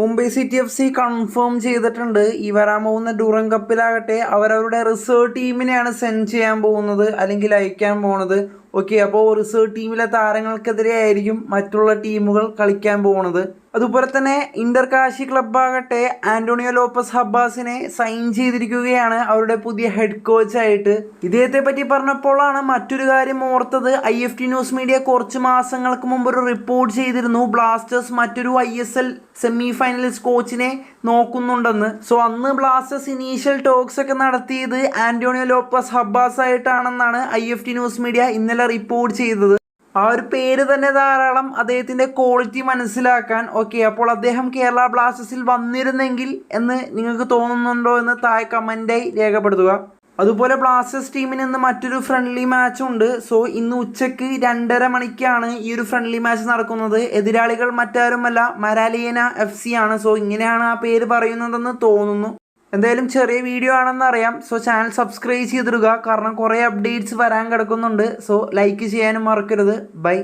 Mumbai city F C confirm ചെയ്തിട്ടുണ്ട്. ഈ വരാൻ പോകുന്ന ഡൂറം കപ്പിലാകട്ടെ അവരവരുടെ റിസർവ് ടീമിനെയാണ് സെൻഡ് ചെയ്യാൻ പോകുന്നത് അല്ലെങ്കിൽ അയക്കാൻ പോകുന്നത്. ഓക്കെ അപ്പോൾ റിസർവ് ടീമിലെ താരങ്ങൾക്കെതിരെ ആയിരിക്കും മറ്റുള്ള ടീമുകൾ കളിക്കാൻ പോകുന്നത് അതുപോലെ തന്നെ ഇന്റർ കാശി ക്ലബ്ബാകട്ടെ ആന്റോണിയോ ലോപ്പസ് ഹബ്ബാസിനെ സൈൻ ചെയ്തിരിക്കുകയാണ് അവരുടെ പുതിയ ഹെഡ് കോച്ചായിട്ട് ഇദ്ദേഹത്തെ പറ്റി പറഞ്ഞപ്പോഴാണ് മറ്റൊരു കാര്യം ഓർത്തത്. I F T news media കുറച്ച് മാസങ്ങൾക്ക് മുമ്പ് ഒരു റിപ്പോർട്ട് ചെയ്തിരുന്നു ബ്ലാസ്റ്റേഴ്സ് മറ്റൊരു I S L semi finalist കോച്ചിനെ നോക്കുന്നുണ്ടെന്ന്. സോ അന്ന് ബ്ലാസ്റ്റേഴ്സ് ഇനീഷ്യൽ ടോക്സ് ഒക്കെ നടത്തിയത് Antonio Lopez ഹബ്ബാസ് ആയിട്ടാണെന്നാണ് I F T news media ഇന്നലെ റിപ്പോർട്ട് ചെയ്തത്. ആ ഒരു പേര് തന്നെ ധാരാളം അദ്ദേഹത്തിന്റെ ക്വാളിറ്റി മനസ്സിലാക്കാൻ. ഓക്കെ അപ്പോൾ അദ്ദേഹം കേരള ബ്ലാസ്റ്റേഴ്സിൽ വന്നിരുന്നെങ്കിൽ എന്ന് നിങ്ങൾക്ക് തോന്നുന്നുണ്ടോ എന്ന് താഴെ കമന്റായി രേഖപ്പെടുത്തുക. അതുപോലെ ബ്ലാസ്റ്റേഴ്സ് ടീമിന് ഇന്ന് മറ്റൊരു ഫ്രണ്ട്ലി മാച്ച് ഉണ്ട്. സോ ഇന്ന് ഉച്ചയ്ക്ക് രണ്ടര മണിക്കാണ് ഈ ഒരു ഫ്രണ്ട്ലി മാച്ച് നടക്കുന്നത്. എതിരാളികൾ മറ്റാരുമല്ല മരാലിയന എഫ് സി ആണ്. സോ ഇങ്ങനെയാണ് ആ പേര് പറയുന്നതെന്ന് തോന്നുന്നു. എന്തായാലും ചെറിയ വീഡിയോ ആണെന്ന് അറിയാം. സോ ചാനൽ സബ്സ്ക്രൈബ് ചെയ്തിടുക. കാരണം കുറേ അപ്ഡേറ്റ്സ് വരാൻ കിടക്കുന്നുണ്ട്. സോ ലൈക്ക് ചെയ്യാനും മറക്കരുത്. ബൈ